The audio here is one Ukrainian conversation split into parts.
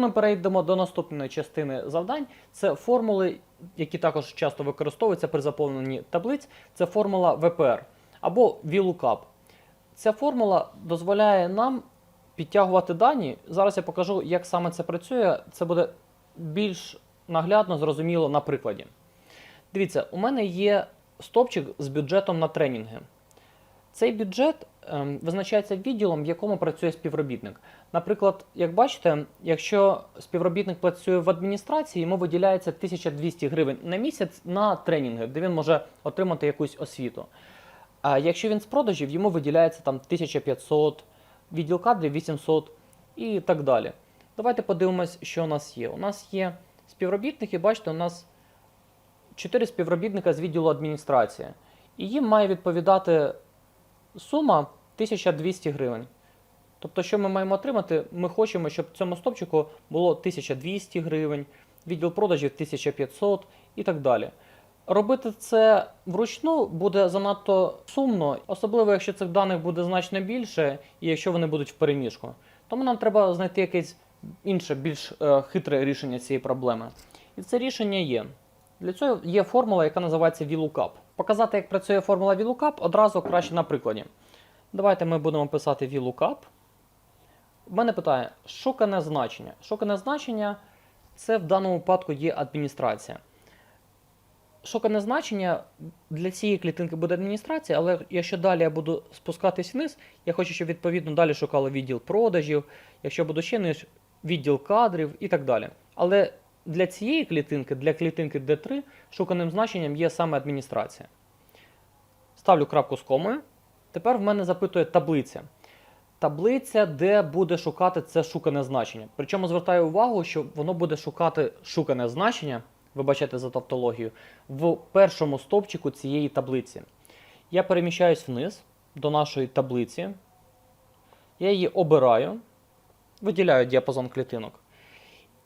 ми перейдемо до наступної частини завдань. Це формули, які також часто використовуються при заповненні таблиць. Це формула ВПР або VLOOKUP. Ця формула дозволяє нам підтягувати дані. Зараз я покажу, як саме це працює. Це буде більш наглядно, зрозуміло на прикладі. Дивіться, у мене є стопчик з бюджетом на тренінги. Цей бюджет ем, визначається відділом, в якому працює співробітник. Наприклад, як бачите, якщо співробітник працює в адміністрації, йому виділяється 1200 гривень на місяць на тренінги, де він може отримати якусь освіту. А якщо він з продажів, йому виділяється там 1500, відділ кадрів 800 і так далі. Давайте подивимось, що у нас є. У нас є співробітники, бачите, у нас 4 співробітника з відділу адміністрації. І їм має відповідати сума 1200 гривень. Тобто, що ми маємо отримати? Ми хочемо, щоб цьому стопчику було 1200 гривень, відділ продажів 1500 і так далі. Робити це вручну буде занадто сумно, особливо якщо цих даних буде значно більше, і якщо вони будуть в переміжку. Тому нам треба знайти якесь інше, більш е, хитре рішення цієї проблеми. І це рішення є. Для цього є формула, яка називається VLOOKUP. Показати, як працює формула VLOOKUP, одразу краще на прикладі. Давайте ми будемо писати VLOOKUP. В мене питає, шукане значення. Шукане значення це в даному випадку є адміністрація. Шукане значення для цієї клітинки буде адміністрація, але якщо далі я буду спускатись вниз, я хочу, щоб відповідно далі шукало відділ продажів, якщо буду ще нижче, відділ кадрів і так далі. Але для цієї клітинки, для клітинки D3, шуканим значенням є саме адміністрація. Ставлю крапку з комою. Тепер в мене запитує таблиця. Таблиця, де буде шукати це шукане значення. Причому звертаю увагу, що воно буде шукати шукане значення, вибачайте за тавтологію, в першому стовпчику цієї таблиці. Я переміщаюсь вниз до нашої таблиці. Я її обираю, виділяю діапазон клітинок.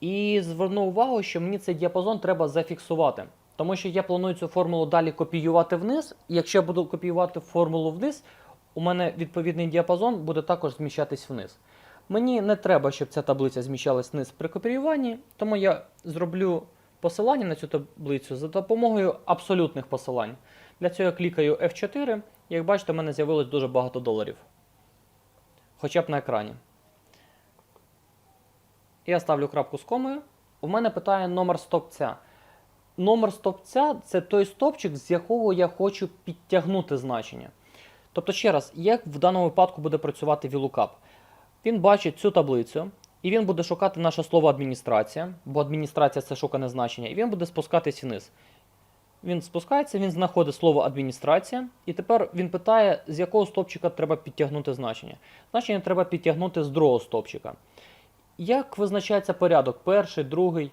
І зверну увагу, що мені цей діапазон треба зафіксувати. Тому що я планую цю формулу далі копіювати вниз. І якщо я буду копіювати формулу вниз, у мене відповідний діапазон буде також зміщатись вниз. Мені не треба, щоб ця таблиця зміщалась вниз при копіюванні, тому я зроблю посилання на цю таблицю за допомогою абсолютних посилань. Для цього я клікаю F4. Як бачите, у мене з'явилось дуже багато доларів. Хоча б на екрані. Я ставлю крапку з комою. У мене питає номер стопця. Номер стопця це той стопчик, з якого я хочу підтягнути значення. Тобто, ще раз, як в даному випадку буде працювати VLOOKUP? Він бачить цю таблицю, і він буде шукати наше слово адміністрація, бо адміністрація це шукане значення, і він буде спускатись вниз. Він спускається, він знаходить слово адміністрація, і тепер він питає, з якого стопчика треба підтягнути значення. Значення треба підтягнути з другого стопчика. Як визначається порядок? Перший, другий.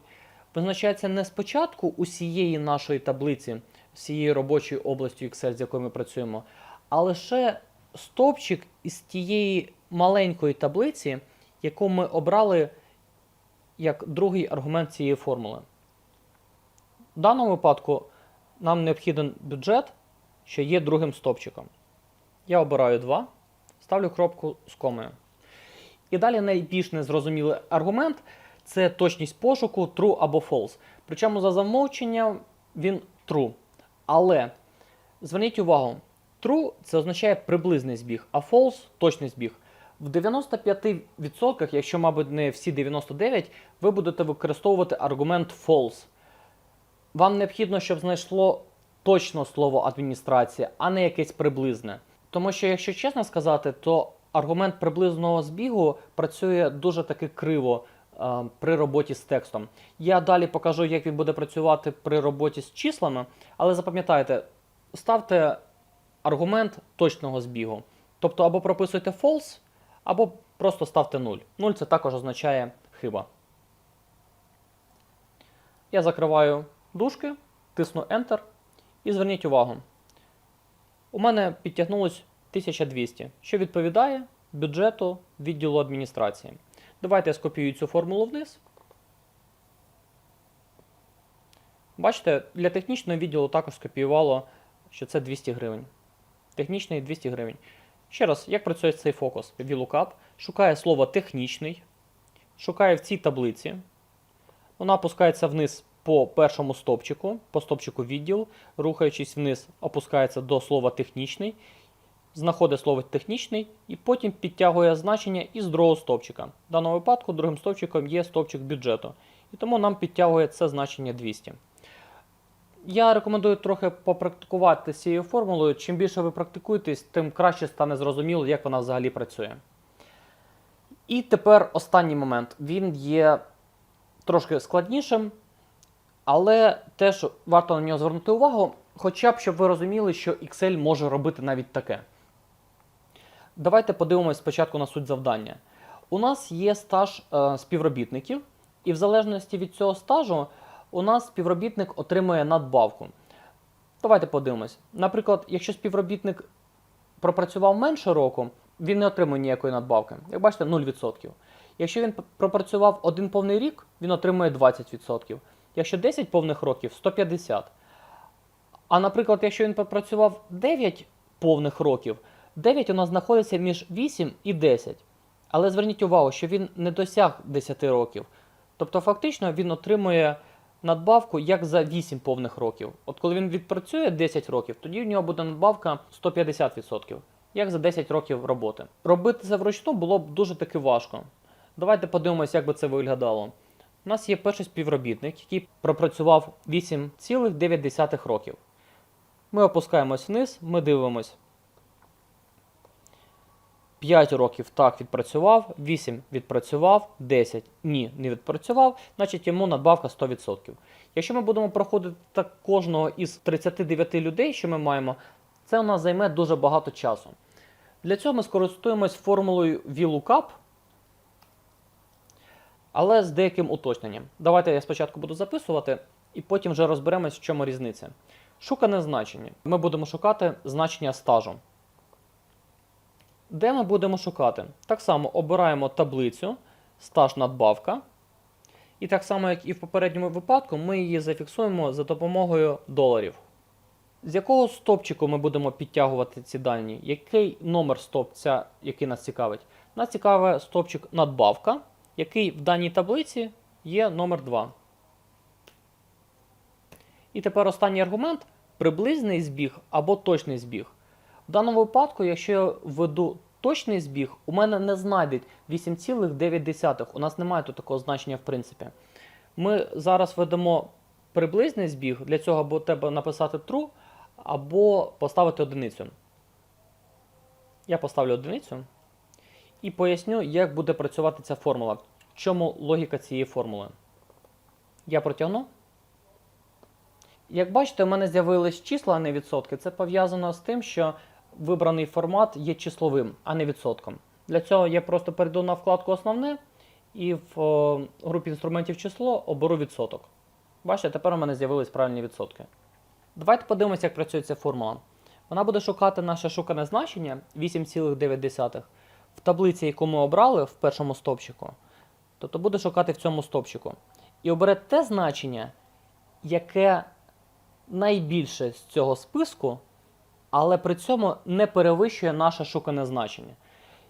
Визначається не спочатку усієї нашої таблиці, всієї робочої області Excel, з якою ми працюємо, а лише стовпчик із тієї маленької таблиці, яку ми обрали як другий аргумент цієї формули. В даному випадку нам необхіден бюджет, що є другим стовпчиком. Я обираю 2, ставлю кропку з комою. І далі найбільш незрозумілий аргумент це точність пошуку true або false. Причому за замовченням він true. Але зверніть увагу, true це означає приблизний збіг, а false точний збіг. В 95%, якщо, мабуть, не всі 99%, ви будете використовувати аргумент false. Вам необхідно, щоб знайшло точно слово адміністрація, а не якесь приблизне. Тому що, якщо чесно сказати, то аргумент приблизного збігу працює дуже таки криво е, при роботі з текстом. Я далі покажу, як він буде працювати при роботі з числами, але запам'ятайте, ставте аргумент точного збігу. Тобто або прописуйте false, або просто ставте 0. 0 це також означає хиба. Я закриваю дужки, тисну Enter і зверніть увагу. У мене підтягнулось 1200, що відповідає бюджету відділу адміністрації. Давайте я скопіюю цю формулу вниз. Бачите, для технічного відділу також скопіювало, що це 200 гривень. Технічний 200 гривень. Ще раз, як працює цей фокус? VLOOKUP шукає слово технічний, шукає в цій таблиці. Вона опускається вниз по першому стопчику, по стопчику відділ, рухаючись вниз, опускається до слова технічний, знаходить слово технічний і потім підтягує значення із другого стопчика. В даному випадку другим стопчиком є стопчик бюджету. І тому нам підтягує це значення 200. Я рекомендую трохи попрактикувати цією формулою. Чим більше ви практикуєтесь, тим краще стане зрозуміло, як вона взагалі працює. І тепер останній момент. Він є трошки складнішим, але теж варто на нього звернути увагу, хоча б щоб ви розуміли, що Excel може робити навіть таке. Давайте подивимось спочатку на суть завдання. У нас є стаж е, співробітників, і в залежності від цього стажу у нас співробітник отримує надбавку. Давайте подивимось. Наприклад, якщо співробітник пропрацював менше року, він не отримує ніякої надбавки. Як бачите, 0%. Якщо він пропрацював один повний рік, він отримує 20%. Якщо 10 повних років 150%. А наприклад, якщо він пропрацював 9 повних років, 9 у нас знаходиться між 8 і 10. Але зверніть увагу, що він не досяг 10 років. Тобто, фактично, він отримує надбавку як за 8 повних років. От коли він відпрацює 10 років, тоді в нього буде надбавка 150%, як за 10 років роботи. Робити це вручну було б дуже таки важко. Давайте подивимося, як би це виглядало. У нас є перший співробітник, який пропрацював 8,9 років. Ми опускаємось вниз, ми дивимось. 5 років так відпрацював, 8 відпрацював, 10 ні, не відпрацював, значить йому надбавка 100%. Якщо ми будемо проходити так кожного із 39 людей, що ми маємо, це у нас займе дуже багато часу. Для цього ми скористуємось формулою VLOOKUP, але з деяким уточненням. Давайте я спочатку буду записувати, і потім вже розберемось, в чому різниця. Шукане значення. Ми будемо шукати значення стажу. Де ми будемо шукати? Так само обираємо таблицю стаж надбавка. І так само, як і в попередньому випадку, ми її зафіксуємо за допомогою доларів. З якого стопчику ми будемо підтягувати ці дані? Який номер стопця, який нас цікавить? Нас цікавить стопчик надбавка, який в даній таблиці є номер 2. І тепер останній аргумент приблизний збіг або точний збіг. В даному випадку, якщо я введу точний збіг, у мене не знайдуть 8,9. У нас немає тут такого значення в принципі. Ми зараз ведемо приблизний збіг, для цього або треба написати true, або поставити одиницю. Я поставлю одиницю і поясню, як буде працювати ця формула. В чому логіка цієї формули. Я протягну. Як бачите, у мене з'явились числа, а не відсотки. Це пов'язано з тим, що вибраний формат є числовим, а не відсотком. Для цього я просто перейду на вкладку Основне і в о, групі інструментів число оберу відсоток. Бачите, тепер у мене з'явились правильні відсотки. Давайте подивимося, як працює ця формула. Вона буде шукати наше шукане значення 8,9 в таблиці, яку ми обрали в першому стопчику. Тобто буде шукати в цьому стопчику. І обере те значення, яке найбільше з цього списку, але при цьому не перевищує наше шукане значення.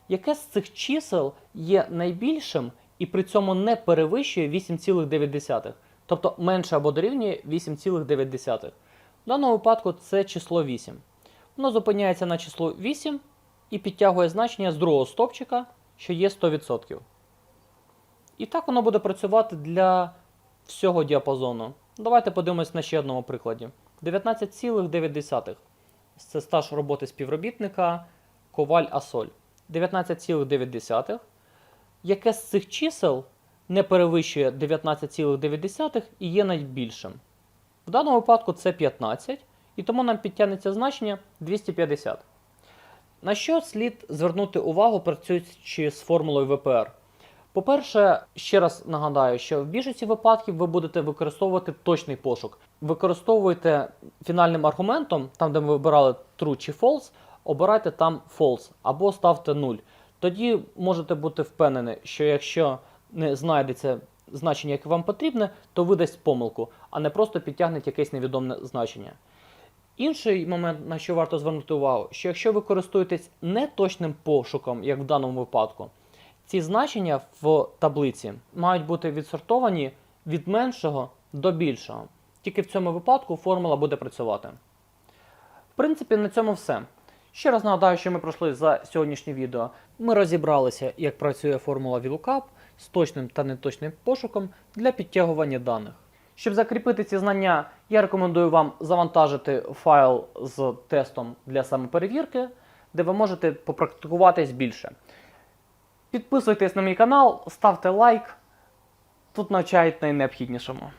Яке з цих чисел є найбільшим і при цьому не перевищує 8,9, тобто менше або дорівнює 8,9. В даному випадку це число 8. Воно зупиняється на число 8 і підтягує значення з другого стопчика, що є 100%. І так воно буде працювати для всього діапазону. Давайте подивимось на ще одному прикладі. 19,9. Це стаж роботи співробітника Коваль Асоль. 19,9. Яке з цих чисел не перевищує 19,9 і є найбільшим. В даному випадку це 15, і тому нам підтягнеться значення 250. На що слід звернути увагу, працюючи з формулою ВПР? По-перше, ще раз нагадаю, що в більшості випадків ви будете використовувати точний пошук. Використовуйте фінальним аргументом, там де ми вибирали true чи false, обирайте там false або ставте 0. Тоді можете бути впевнені, що якщо не знайдеться значення, яке вам потрібне, то видасть помилку, а не просто підтягне якесь невідоме значення. Інший момент, на що варто звернути увагу, що якщо ви користуєтесь неточним пошуком, як в даному випадку, ці значення в таблиці мають бути відсортовані від меншого до більшого. Тільки в цьому випадку формула буде працювати. В принципі, на цьому все. Ще раз нагадаю, що ми пройшли за сьогоднішнє відео. Ми розібралися, як працює формула VLOOKUP з точним та неточним пошуком для підтягування даних. Щоб закріпити ці знання, я рекомендую вам завантажити файл з тестом для самоперевірки, де ви можете попрактикуватись більше. Підписуйтесь на мій канал, ставте лайк. Тут навчають найнеобхіднішому.